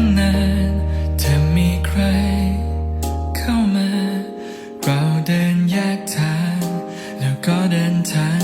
ตั้งนานเธอมีใคร เข้ามา เราเดินแยกทาง แล้วก็เดินทาง